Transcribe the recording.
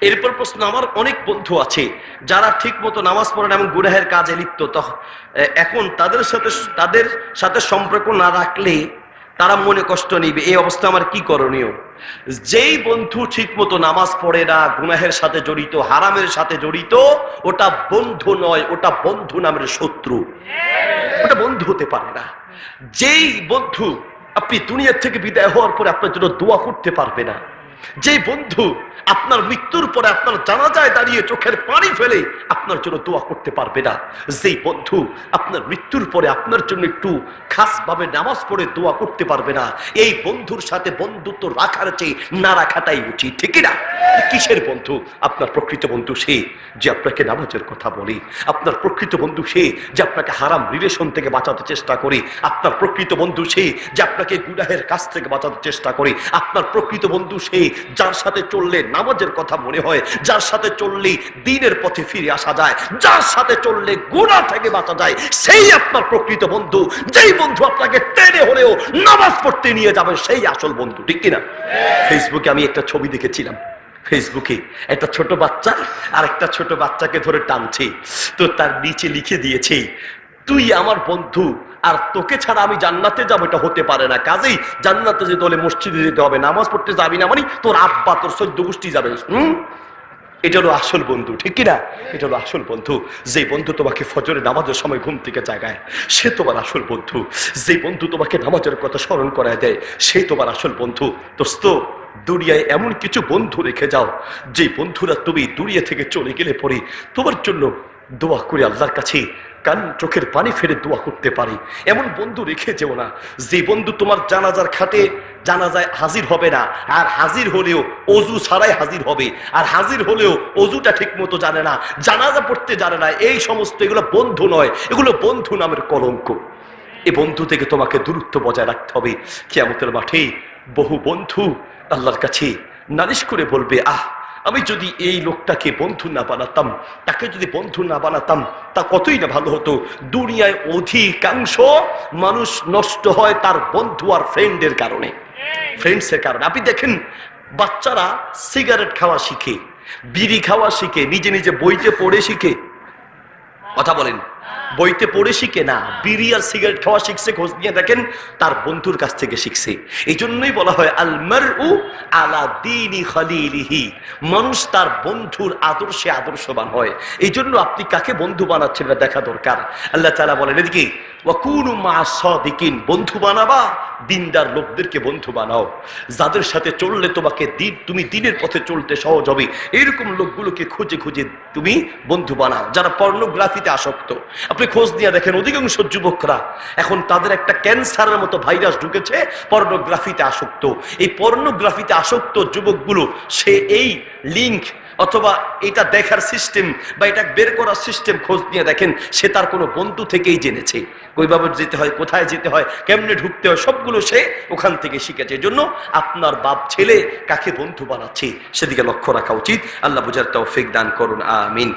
এরপর প্রশ্ন, আমার অনেক বন্ধু আছে যারা ঠিক মতো নামাজ পড়েন এবং গুনাহের কাজে লিপ্ত। এখন তাদের সাথে তাদের সাথে সম্পর্ক না রাখলে তারা মনে কষ্ট নিবে। এই অবস্থা আমার কি করণীয়? যেই বন্ধু ঠিক মতো নামাজ পড়ে না, গুনাহের সাথে জড়িত, হারামের সাথে জড়িত, ওটা বন্ধু নয়, ওটা বন্ধু নামের শত্রু। ওটা বন্ধু হতে পারে না। যেই বন্ধু আপনি দুনিয়ার থেকে বিদায় হওয়ার পরে আপনার জন্য দোয়া করতে পারবে না। যেই বন্ধু আপনার মৃত্যুর পরে আপনার জানাজায় দাঁড়িয়ে চোখের পানি ফেলে আপনার জন্য দোয়া করতে পারবে না। যেই বন্ধু আপনার মৃত্যুর পরে আপনার জন্য একটু খাসভাবে নামাজ পড়ে দোয়া করতে পারবে না, এই বন্ধুর সাথে বন্ধুত্ব রাখার চেয়ে না রাখাটাই উচিত, ঠিক না? কিসের বন্ধু? আপনার প্রকৃত বন্ধু সে যে আপনাকে নামাজের কথা বলে, আপনার প্রকৃত বন্ধু সে যে আপনাকে হারাম রিলেশন থেকে বাঁচাতে চেষ্টা করে, আপনার প্রকৃত বন্ধু সে যে আপনাকে গুনাহের কাছ থেকে বাঁচাতে চেষ্টা করে, আপনার প্রকৃত বন্ধু সে যার সাথে চললে নামাজের কথা মনে হয়, যার সাথে চললে দিনের পথে ফিরে আসা যায়, যার সাথে চললে গুণা থেকে বাঁচা যায়, সেই আপনার প্রকৃত বন্ধু। যেই বন্ধু আপনাকে টেনে হলেও নামাজ পড়তে নিয়ে যাবে, সেই আসল বন্ধু, ঠিক কিনা? ফেসবুকে আমি একটা ছবি দেখেছিলাম। ফেসবুকে একটা ছোট বাচ্চা আর একটা ছোট বাচ্চাকে ধরে টানছে। তো তার নিচে লিখে দিয়েছে, তুই আমার বন্ধু, আর তোকে ছাড়া আমি জান্নাতে যাব, এটা হতে পারে না। কাজেই জান্নাতে যেতে হলে মসজিদে যেতে হবে, নামাজ পড়তে যাবি না মানে তোর আব্বা, তোর সদ্য গোষ্ঠী যাবে। হুম? এটা হলো আসল বন্ধু, ঠিক কিনা? এটা হলো আসল বন্ধু। যে বন্ধু তোমাকে ফজরে নামাজের সময় ঘুম থেকে জাগায়, সে তোমার আসল বন্ধু। যে বন্ধু তোমাকে নামাজের কথা স্মরণ করায় দেয়, সে তোমার আসল বন্ধু। দোস্ত, দুনিয়ায় এমন কিছু বন্ধু রেখে যাও, যে বন্ধুরা তুমি দুনিয়া থেকে চলে গেলে পরে তোমার জন্য দোয়া করে আল্লাহর কাছে কান চোখের পানি ফেরে দোয়া করতে পারে। এমন বন্ধু রেখে যেও না। যে বন্ধু তোমার জানাজার খাটে জানাজায় হাজির হবে না। আর হাজির হলেও অজু ছাড়াই হাজির হবে। আর হাজির হলেও অজুটা ঠিক মতো জানে না, জানাজা পড়তে জানে না। এই সমস্ত এগুলো বন্ধু নয়, এগুলো বন্ধু নামের কলঙ্ক। এ বন্ধু থেকে তোমাকে দূরত্ব বজায় রাখতে হবে। কেয়ামতের মাঠে বহু বন্ধু আল্লাহর কাছে নালিশ করে বলবে, আহ আমি যদি এই লোকটাকে বন্ধু না বানাতাম, তাকে যদি বন্ধু না বানাতাম, তা কতই না ভালো হতো। দুনিয়ায় অধিকাংশ মানুষ নষ্ট হয় তার বন্ধু আর ফ্রেন্ডের কারণে। ফ্রেন্ডসের কারণে। আপনি দেখেন, বাচ্চারা সিগারেট খাওয়া শিখে, বিড়ি খাওয়া শিখে, নিজে নিজে বইতে পড়ে শিখে। কথা বলেন। বইতে পড়ে শিখে না বিড়ি আর সিগারেট খাওয়া শিখছে, খোঁজ নিয়ে দেখেন, তার বন্ধুর কাছ থেকে শিখছে। এই জন্যই বলা হয় আলমার উ আলা দিনী খালিলিহি। মানুষ তার বন্ধুর আদর্শে আদর্শবান হয়। এই জন্য আপনি কাকে বন্ধু বানাচ্ছেন না দেখা দরকার। আল্লাহ তালা বলেন, এদিকে মা বন্ধু বানাবা, দিনদার লোকদেরকে বন্ধু বানাও। যাদের সাথে চললে তোমাকে দিন, তুমি দিনের পথে চলতে সহজ হবে। এরকম লোকগুলোকে খুঁজে খুঁজে তুমি বন্ধু বানাও, যারা পর্নোগ্রাফিতে আসক্ত। আপনি খোঁজ নিয়ে দেখেন, অধিকাংশ যুবকরা এখন তাদের একটা ক্যান্সারের মতো ভাইরাস ঢুকেছে, পর্নোগ্রাফিতে আসক্ত। এই পর্নোগ্রাফিতে আসক্ত যুবকগুলো, সে এই লিঙ্ক অথবা এটা দেখার সিস্টেম বা এটা বের করার সিস্টেম খোঁজ নিয়ে দেখেন, সে তার কোনো বন্ধু থেকেই জেনেছে। কইভাবে যেতে হয়, কোথায় যেতে হয়, কেমনে ঢুকতে হয়, সবগুলো সে ওখান থেকে শিখেছে। জন্য আপনার বাপ ছেলে কাকে বন্ধু বানাচ্ছে, সেদিকে লক্ষ্য রাখা উচিত। আল্লাহ বুঝার তৌফিক দান করুন, আমিন।